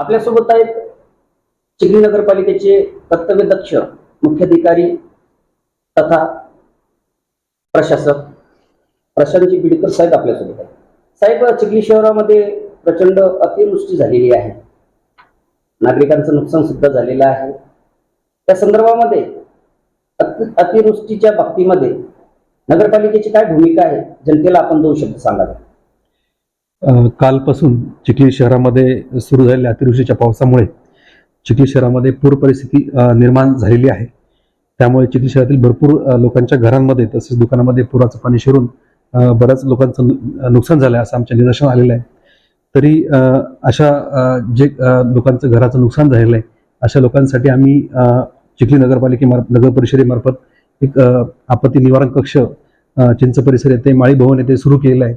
आपल्यासोबत आहेत चिखली नगरपालिकेचे कर्तव्यदक्ष मुख्याधिकारी तथा प्रशासक प्रशांतजी बिडकर साहेब आपल्यासोबत आहेत. साहेब चिखली शहरामध्ये प्रचंड अतिवृष्टी झालेली आहे. नागरिकांचं नुकसान सुद्धा झालेलं आहे. त्या संदर्भामध्ये अति- अतिवृष्टीच्या बाबतीमध्ये नगरपालिकेची काय भूमिका आहे? जनतेला आपण दोन शब्द सांगावे. कालपासून चिखली शहरामध्ये सुरू झालेल्या अतिवृष्टीच्या पावसामुळे चिखली शहरामध्ये पूर परिस्थिती निर्माण झालेली आहे. त्यामुळे चिखली शहरातील भरपूर लोकांच्या घरांमध्ये तसेच दुकानामध्ये पुराचं पाणी शिरून बऱ्याच लोकांचं नुकसान झालं आहे असं आमच्या निदर्शन आलेलं आहे. तरी अशा जे लोकांचं घराचं नुकसान झालेलं आहे अशा लोकांसाठी आम्ही चिखली नगरपालिकेमार्फत नगर परिषदेमार्फत एक आपत्ती निवारण कक्ष चिंच परिसर येथे माळी भवन येथे सुरू केलेलं आहे.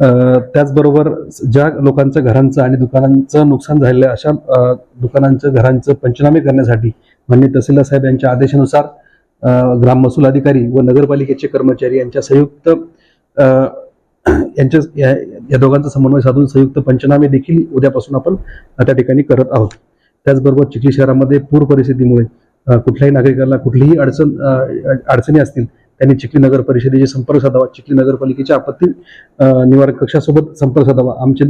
त्याचबरोबर ज्या लोकांचं घरांचं आणि दुकानांचं नुकसान झालेलं आहे अशा दुकानांचं घरांचं पंचनामे करण्यासाठी माननीय तहसीलदार साहेब यांच्या आदेशानुसार ग्राम महसूल अधिकारी व नगरपालिकेचे कर्मचारी यांच्या संयुक्त यांच्या या या दोघांचा समन्वय साधून संयुक्त पंचनामे देखील उद्यापासून आपण त्या ठिकाणी करत आहोत. त्याचबरोबर चिखली शहरामध्ये पूर परिस्थितीमुळे कुठल्याही नागरिकाला कुठलीही अडचण अडचणी असतील त्यांनी चिखली नगर परिषदेशी संपर्क साधावा चिखली नगरपालिकेच्या आपत्ती निवारक निवारण कक्षासोबत संपर्क साधावा. आमचे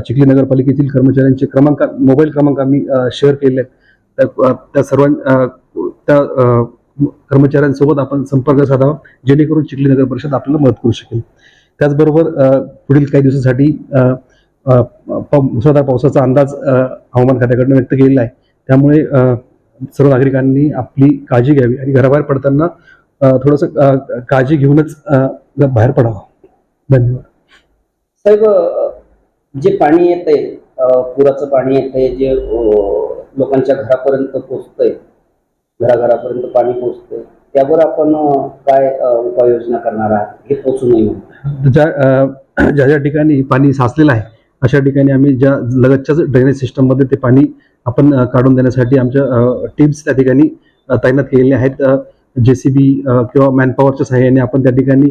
चिखली नगरपालिकेतील कर्मचाऱ्यांचे क्रमांक मोबाईल क्रमांक आम्ही शेअर केले आहेत. त्या- त्या सर्वां त्या कर्मचाऱ्यांसोबत आपण संपर्क साधावा जेणेकरून चिखली नगर परिषद आपल्याला मदत करू शकेल. त्याचबरोबर पुढील काही दिवसासाठी मुसळधार पावसाचा अंदाज हवामान खात्याकडनं व्यक्त केलेला आहे. त्यामुळे सर्व नागरिकांनी आपली काळजी घ्यावी आणि घराबाहेर पडताना थोडंसं काळजी घेऊनच बाहेर पडावं. धन्यवाद. साहेब जे पाणी येतंय अ, पुराचं पाणी येतंय जे अ, लोकांच्या घरापर्यंत पोचतंय घराघरापर्यंत पाणी पोचतंय त्यावर आपण काय उपाययोजना करणार आहात? हे पोचू नये ज्या ज्या ज्या ठिकाणी पाणी साचलेलं आहे अशा ठिकाणी आम्ही ज्या लगतच्याच ड्रेनेज सिस्टममध्ये ते पाणी आपण काढून देण्यासाठी आमच्या टीम्स त्या ठिकाणी तैनात केलेल्या आहेत. जे सी बी किंवा मॅनपॉवरच्या सहाय्याने आपण त्या ठिकाणी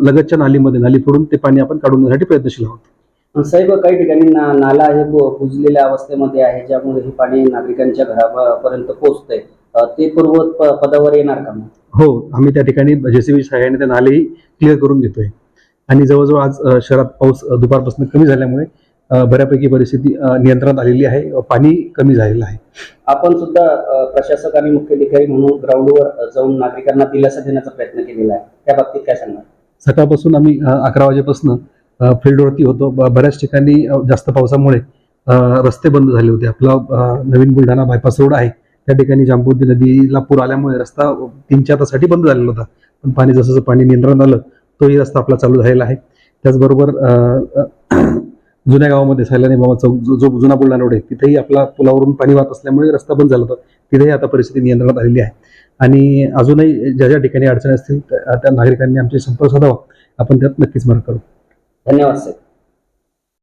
लगतच्या नालीमध्ये नाली फोडून ते पाणी आपण काढून देण्यासाठी प्रयत्नशील आहोत. साहेब काही ठिकाणी ना नाला हे बुजलेल्या अवस्थेमध्ये आहे ज्यामुळे हे पाणी नागरिकांच्या घरापर्यंत पोहोचतंय. ते पूर्वत पदावर येणार का हो आम्ही त्या ठिकाणी जेसीबी सहाय्याने ते नालेही क्लिअर करून घेतोय आणि जवळजवळ आज शहरात पाऊस दुपारपासून कमी झाल्यामुळे बऱ्यापैकी परिस्थिती नियंत्रणात आलेली आहे. पाणी कमी झालेलं आहे. आपण सुद्धा प्रशासक आणि मुख्याधिकारी म्हणून ग्राउंडवर जाऊन नागरिकांना दिलासा देण्याचा प्रयत्न केलेला आहे. त्या बाबतीत काय सांगणार? सकाळपासून आम्ही अकरा वाजेपासून फील्डवरती होतो. बऱ्याच ठिकाणी जास्त पावसामुळे रस्ते बंद झाले होते. आपला नवीन बुलढाणा बायपास रोड आहे. त्या ठिकाणी जांबुद्दी नदीला पूर आल्यामुळे रस्ता तीन चार तासासाठी बंद झालेला होता. पण पाणी जसं जसं पाणी नियंत्रण आलं तोही रस्ता आपला चालू झालेला आहे. त्याचबरोबर जुन्या गावामध्ये सैलानी बाबा चौक जो जो जुना बुलढाणा रोड आहे तिथेही आपला पुलावरून पाणी वाहत असल्यामुळे रस्ता बंद झाला होता. तिथेही आता परिस्थिती नियंत्रणात आलेली आहे. आणि अजूनही ज्या ज्या ठिकाणी अडचणी असतील त्या त्या नागरिकांनी आमचे संपर्क साधावा. आपण त्यात नक्कीच मदत करू. धन्यवाद साहेब.